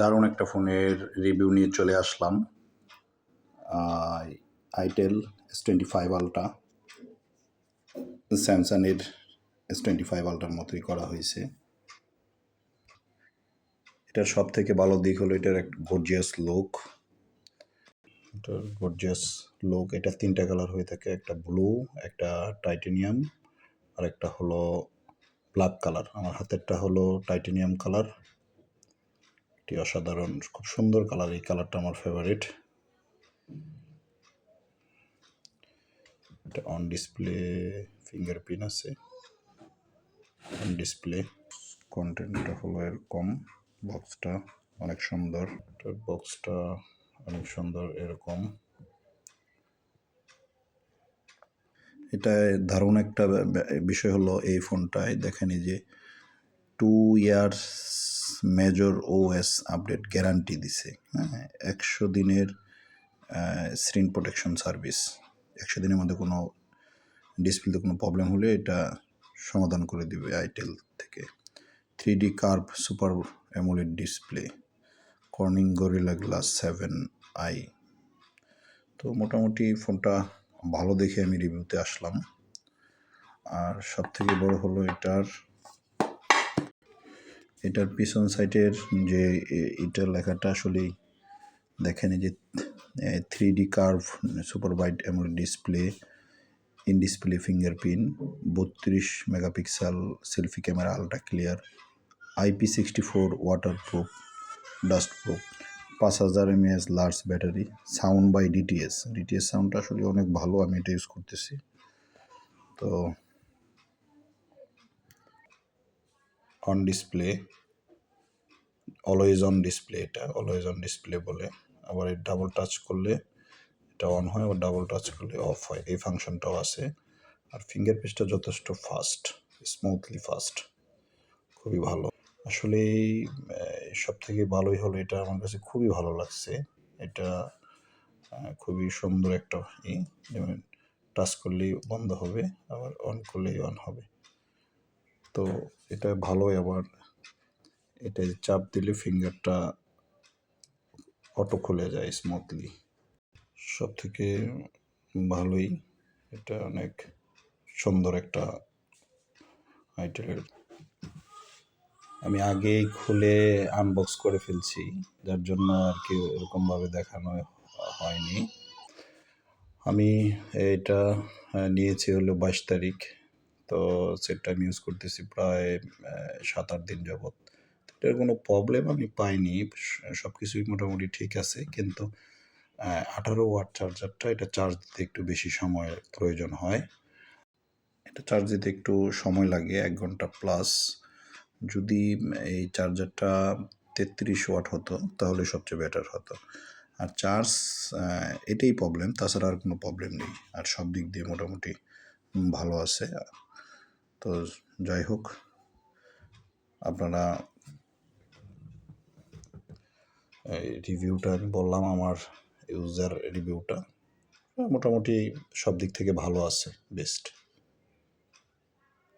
দারুণ একটা ফোনের রিভিউ নিয়ে চলে আসলাম। Itel S twenty five ultra স্যামসাংয়ের এস টোয়েন্টি ফাইভ আলট্রার মতোই করা হয়েছে। এটার সব থেকে ভালো দিক হলো এটার একটা গর্জিয়াস লুক এটার গর্জিয়াস লুক এটা তিনটা কালার হয়ে থাকে, একটা ব্লু একটা টাইটেনিয়াম আর একটা হলো ব্ল্যাক কালার আমার হাতেরটা হলো টাইটেনিয়াম কালার এটি অসাধারণ, খুব সুন্দর কালার এই কালারটা আমার ফেভারিট এটা অন ডিসপ্লে ফিঙ্গারপ্রিন্ট আছে। অন ডিসপ্লে কন্টেন্টটা হলো এরকম বক্সটা অনেক সুন্দর। বক্সটা অনেক সুন্দর, এরকম। এটা দারুণ একটা বিষয় হলো এই ফোনটায় দেখেনি যে two years major OS update guarantee দিছে হ্যাঁ? একশো দিনের স্ক্রিন প্রোটেকশন সার্ভিস একশো দিনের মধ্যে কোনো ডিসপ্লেতে কোনো প্রবলেম হলে এটা সমাধান করে দিবে আইটেল থেকে। Three D curve super AMOLED display Corning Gorilla glass seven i তো মোটামুটি ফোনটা ভালো দেখে আমি রিভিউতে আসলাম। আর সব থেকে বড় হলো এটার এটার পিছন সাইডের যে এটার লেখাটা আসলেই দেখেন যে three D curve super byte AMOLED display in display fingerprint বত্রিশ megapixel selfie camera ultra clear IP sixty four waterproof dustproof পাঁচ হাজার mAh large battery sound by DTS DTS সাউন্ডটা আসলে অনেক ভালো, আমি এটা ইউজ করতেছি। তো on display always on display এটা অলওয়েজ অন ডিসপ্লে বলে। আবার ডাবল টাচ করলে এটা অন হয়, আবার ডাবল টাচ করলে অফ হয়। এই ফাংশনটাও আছে। আর ফিঙ্গারপ্রিন্টটা যথেষ্ট ফাস্ট স্মুথলি ফাস্ট খুবই ভালো। আসলে সব থেকে ভালোই হলো এটা আমার কাছে খুবই ভালো লাগছে। এটা খুবই সুন্দর একটা ই, যেমন টাচ করলেই বন্ধ হবে, আবার অন করলেই অন হবে। তো এটা ভালোই আবার এটা চাপ দিলে ফিঙ্গারটা অটো খুলে যায় স্মুথলি সব থেকে ভালোই এটা অনেক সুন্দর একটা আইটেলের আমি আগেই খুলে আনবক্স করে ফেলছি, যার জন্য আর কি ওরকমভাবে দেখানো হয়নি। আমি এটা নিয়েছি হলো বাইশ তারিখ। তো সেটটা আমি ইউজ করতেছি প্রায় সাত আট দিন যাবৎ। এটার কোনো প্রবলেম আমি পাইনি সব কিছুই মোটামুটি ঠিক আছে। কিন্তু আঠারো ওয়াট চার্জারটা এটা চার্জ দিতে একটু বেশি সময় প্রয়োজন হয়। এটা চার্জ দিতে একটু সময় লাগে, এক ঘণ্টা প্লাস যদি এই চার্জারটা তেত্রিশ ওয়াট হতো, তাহলে সবচেয়ে বেটার হতো। আর চার্জ এটাই প্রবলেম তাছাড়া আর কোনো প্রবলেম নেই। আর সব দিক দিয়ে মোটামুটি ভালো আছে। তো যাই হোক, আপনারা রিভিউটা আমি বললাম, আমার ইউজার রিভিউটা মোটামুটি সব দিক থেকে ভালো আছে বেস্ট